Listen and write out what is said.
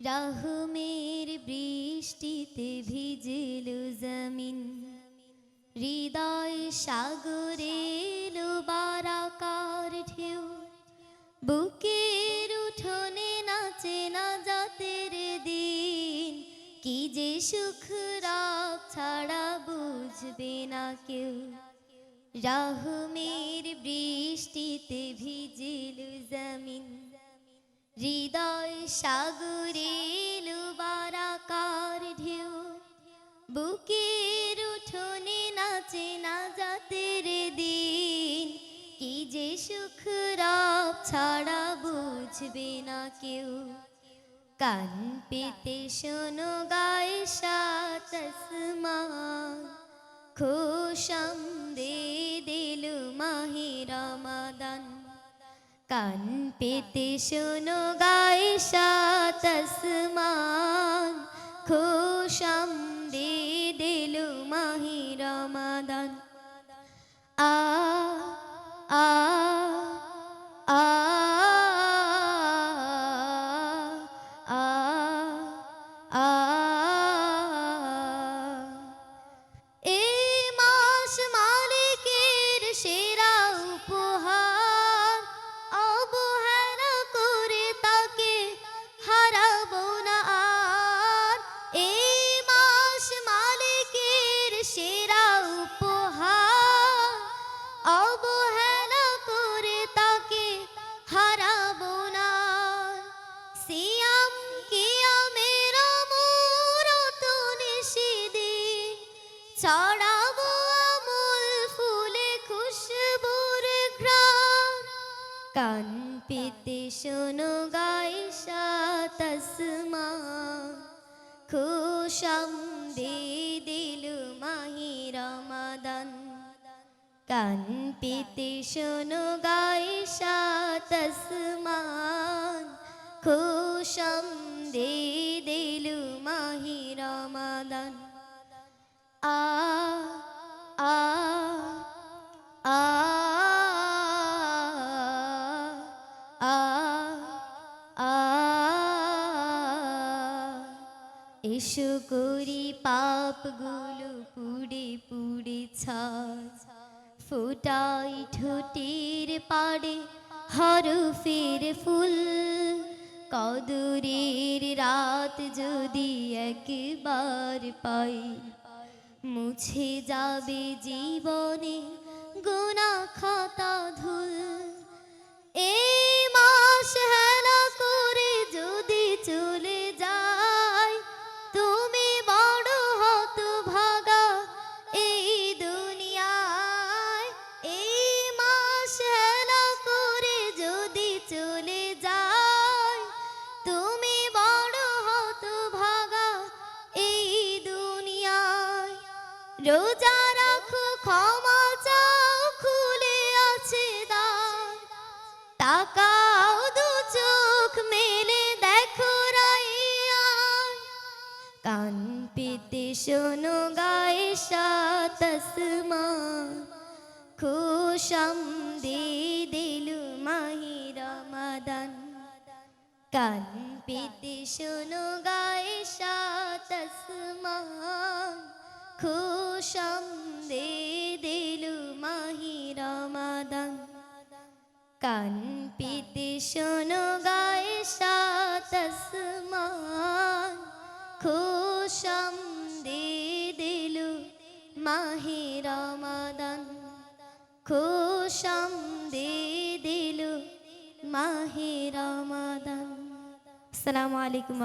রাহমের বৃষ্টিতে ভিজল জমিন। হৃদয় সাগরে বারাকার ঢেউ। বুকের উঠোনে নাচে না জাতের দিন। কি যে সুখ রাগ ছাড়া বুঝবে না কেউ। রাহমের হৃদয় সাগরে এলো বারাকার ঢেউ। বুকের উঠোনে নাচে না জাতের দিন। কি যে সুখ রাগ ছাড়া বুঝবে না কেউ। কান পেতে শোনো গায়ে সাতসমা খুশম কান পেতে শোনো গায়ে সাতসমান। খুশাম দে দিল মাহি রমাদান। সিয়াম কিয়ামের আমরত নিষিদিন ছড়াবো আমূল ফুলে খুশবুর ঘ্রাণ। কান পেতে শোনো গাইশা তসমা। খুশাম দে দিল মাহি রমাদান। কান পেতে শোনো গাইশা তসমান খুশম দে দিল মাহি রমাদান আ আ আ আ আ এসো করি পাপগুলো পুড়ে পুড়ে ছাছ ফোটাই ঠোঁটের পাড়ে হরফের ফুল কদরের রাত যদি একবার পাই মুছে যাবে জীবনে গোনা খাতা ধুল। রোজা রাখো, ক্ষমা খুলে আছে দ্বার তাকাও দু চোখ মেলে, দেখো রাইয়ান কান পেতে শোনো, গায়ে সাতসমা খুশম দে দিলু মাহি রমাদান। কান পেতে শোনো, গায়ে সাতসমা খুশম দে দিলু মাহি রমাদান কান পেতে শোনো গায়ে সাতসমান খুশম দে দিলু মাহি রমাদান খুশম দে দিলু মাহি রমাদান আসসালামু আলাইকুম